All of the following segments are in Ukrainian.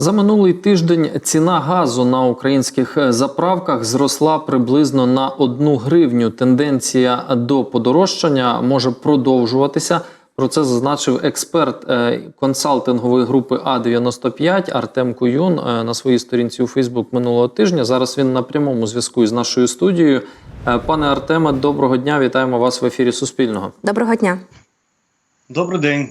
За минулий тиждень ціна газу на українських е, заправках зросла приблизно на 1 гривню. Тенденція до подорожчання може продовжуватися. Про це зазначив експерт е, консалтингової групи А 95 Артем Куюн е, на своїй сторінці у Фейсбук минулого тижня. Зараз він на прямому зв'язку із нашою студією. Пане Артеме, доброго дня! Вітаємо вас в ефірі Суспільного. Доброго дня. Добрий день.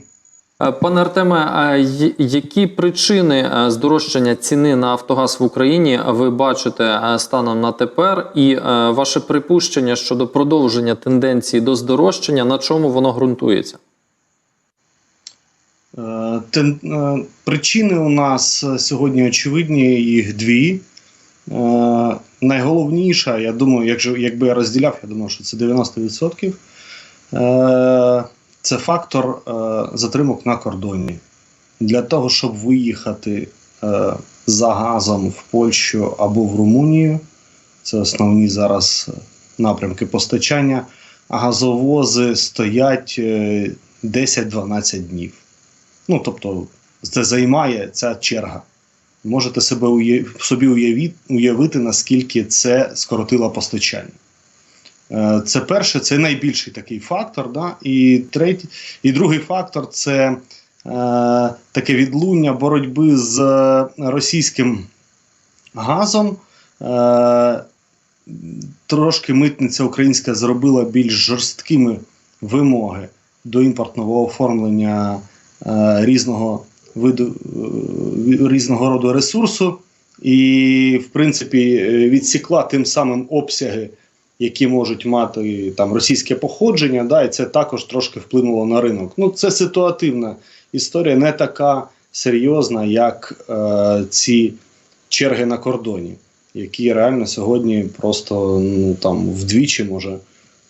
Е, Пане Артеме, які причини е, здорожчання ціни на Автогаз в Україні ви бачите е, станом на тепер? І ваше припущення щодо продовження тенденції до здорожчання, на чому воно ґрунтується? Причини у нас сьогодні очевидні, їх дві. Найголовніша, я думаю, якби я розділяв, я думаю, що це 90%. Це фактор е, затримок на кордоні. Для того, щоб виїхати е, за газом в Польщу або в Румунію, це основні зараз е, напрямки постачання, а газовози стоять е, 10-12 днів. Ну, тобто, це займає ця черга. Можете себе собі уявити, наскільки це скоротило постачання. Е, Це перше, це найбільший такий фактор. Да? І, третій, і другий фактор це е, таке відлуння боротьби з російським газом. Е, трошки митниця українська зробила більш жорсткими вимоги до імпортного оформлення е, різного виду е, різного роду ресурсу, і, в принципі, е, відсікла тим самим обсяги, які можуть мати там російське походження, да, і це також трошки вплинуло на ринок. Ну, це ситуативна історія, не така серйозна, як е, ці черги на кордоні, які реально сьогодні просто ну, там вдвічі може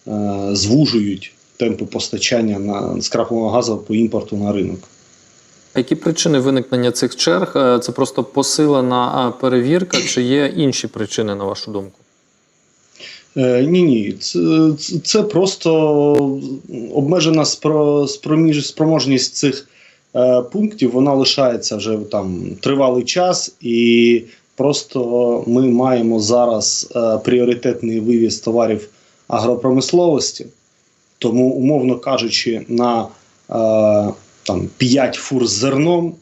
е, звужують темпи постачання на скрапленого газу по імпорту на ринок. Які причини виникнення цих черг? Е, Це просто посилена е, перевірка, чи є інші причини, на вашу думку? Е, ні, ні, це, це- просто обмежена спроможність цих е, пунктів. Вона лишається вже там тривалий час, і просто ми маємо зараз е, пріоритетний вивіз товарів агропромисловості. Тому, умовно кажучи, на там 5 фур з зерном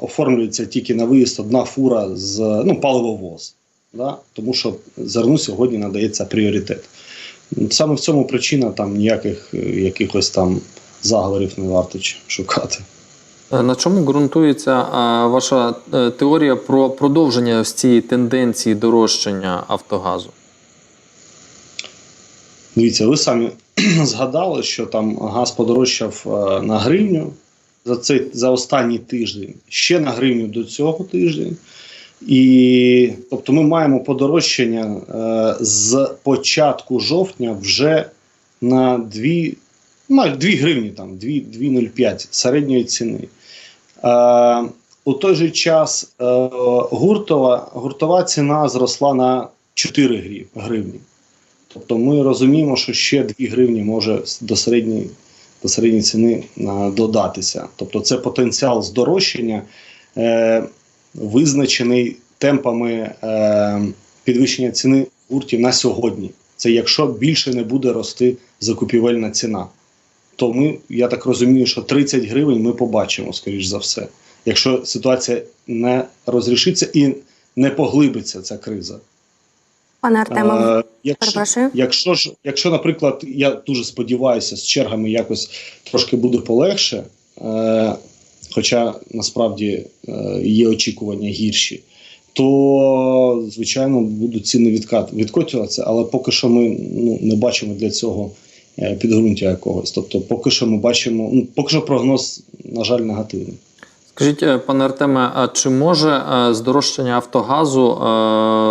оформлюється тільки на виїзд одна фура з ну, паливовоз. Да? Тому що зерну сьогодні надається пріоритет. Саме в цьому причина там ніяких е, якихось там заговорів не варто шукати. Е, На чому ґрунтується е, ваша теорія про продовження ось цієї тенденції дорожчання Автогазу? Дивіться, ви самі згадали, що там газ подорожчав на гривню за цей за останній тиждень, ще на гривню до цього тиждень. І тобто ми маємо подорожчання е, з початку жовтня вже на 2, майже 2 гривні, там, 2,05 середньої ціни. Е, у той же час е, гуртова, гуртова ціна зросла на 4 гривні. Тобто ми розуміємо, що ще 2 гривні може до середньої, до середньої ціни а, додатися. Тобто це потенціал здорожчання, е, визначений темпами е, підвищення ціни гуртів на сьогодні. Це якщо більше не буде рости закупівельна ціна. То ми, я так розумію, що 30 гривень ми побачимо, скоріш за все, якщо ситуація не розрішиться і не поглибиться ця криза. Пане Артеме, Е, якщо, якщо ж, якщо, наприклад, я дуже сподіваюся, з чергами якось трошки буде полегше, е, хоча насправді е, є очікування гірші, то звичайно будуть ціни відкат, відкотюватися, але поки що ми ну, не бачимо для цього е, підґрунтя якогось. Тобто, поки що ми бачимо, ну поки що прогноз, на жаль, негативний. Скажіть, е, пане Артеме, а чи може здорожчання Автогазу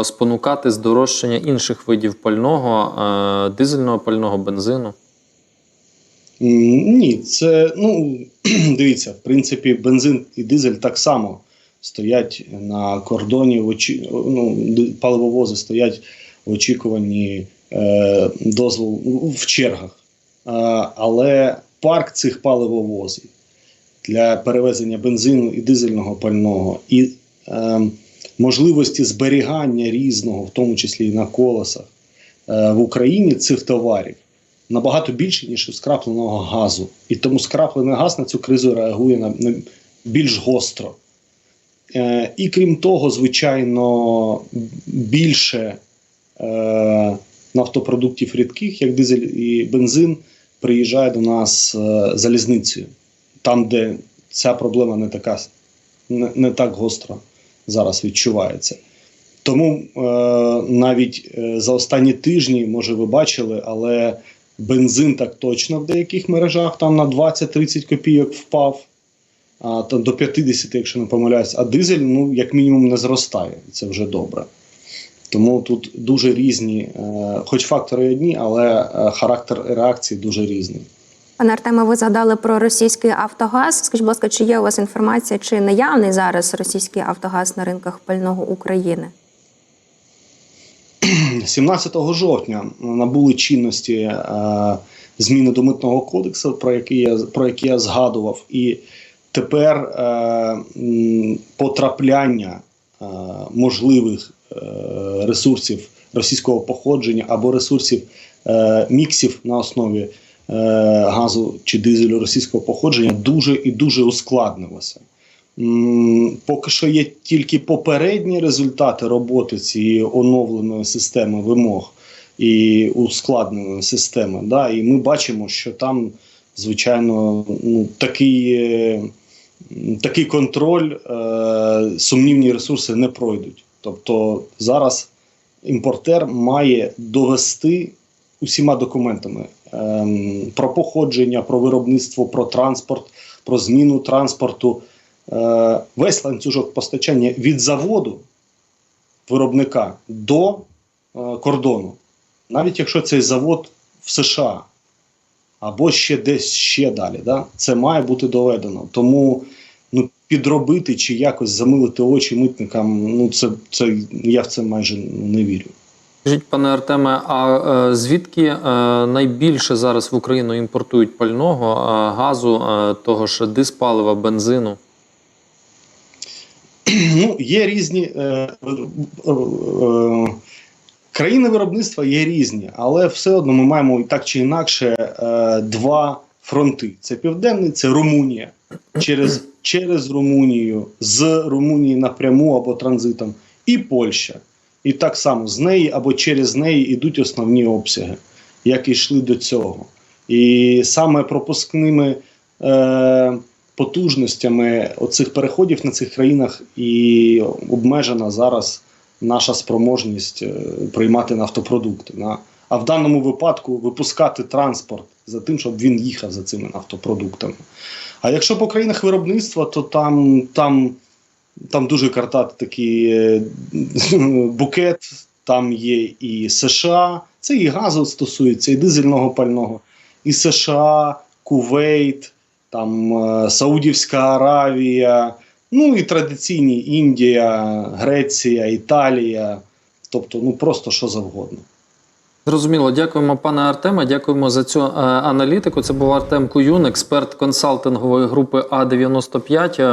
спонукати здорожчання інших видів пального, дизельного пального, бензину? Ні, це ну дивіться, в принципі, бензин і дизель так само стоять на кордоні. Очі, ну, паливовози стоять в очікуванні е, дозволу в чергах. Е, але парк цих паливовозів для перевезення бензину і дизельного пального і е, можливості зберігання різного, в тому числі і на колесах е, в Україні цих товарів набагато більше, ніж у скрапленого газу. І тому скраплений газ на цю кризу реагує на, на більш гостро. Е, і крім того, звичайно, більше е, нафтопродуктів рідких, як дизель і бензин, приїжджає до нас е, залізницею, там, де ця проблема не така не, не так гостро зараз відчувається. Тому е, навіть е, за останні тижні, може, ви бачили, але бензин так точно в деяких мережах там на 20-30 копійок впав, а, там до 50, якщо не помиляюсь, а дизель, ну, як мінімум, не зростає. Це вже добре. Тому тут дуже різні, е, хоч фактори одні, але е, характер реакції дуже різний. Пане Артеме, ви згадали про російський Автогаз. Скажіть, будь ласка, чи є у вас інформація, чи наявний зараз російський Автогаз на ринках пального України? 17 жовтня набули чинності е, зміни до митного кодексу, про які я про які я згадував, і тепер е, потрапляння е, можливих ресурсів російського походження або ресурсів міксів на основі газу чи дизелю російського походження дуже і дуже ускладнилося. Поки що є тільки попередні результати роботи цієї оновленої системи вимог і ускладненої системи. Да? І ми бачимо, що там, звичайно, ну, такий, е, такий контроль, е, сумнівні ресурси не пройдуть. Тобто зараз імпортер має довести усіма документами ем, про походження, про виробництво, про транспорт, про зміну транспорту. Е, весь ланцюжок постачання від заводу виробника до е, кордону, навіть якщо цей завод в США або ще десь ще далі, да, це має бути доведено. Тому ну, підробити чи якось замилити очі митникам, ну це, це я в це майже не вірю. Скажіть, пане Артеме, а е, звідки найбільше зараз в Україну імпортують пального, газу, того ж диспалива, бензину? ну, є різні е, е, е, країни виробництва є різні, але все одно ми маємо так чи інакше е, два фронти: це південний, це Румунія. Через, через Румунію, з Румунії напряму або транзитом, і Польща. І так само з неї або через неї йдуть основні обсяги, як йшли до цього. І саме пропускними е, потужностями оцих переходів на цих країнах і обмежена зараз наша спроможність е, приймати нафтопродукти. На, а в даному випадку випускати транспорт за тим, щоб він їхав за цими нафтопродуктами. А якщо по країнах виробництва, то там, там, там дуже картати такий е, букет, там є і США, це і газу стосується, і дизельного пального, і США, Кувейт, там е, Саудівська Аравія, ну і традиційні Індія, Греція, Італія, тобто ну просто що завгодно. Зрозуміло, дякуємо, пане Артеме. Дякуємо за цю е, аналітику. Це був Артем Куюн, експерт консалтингової групи А 95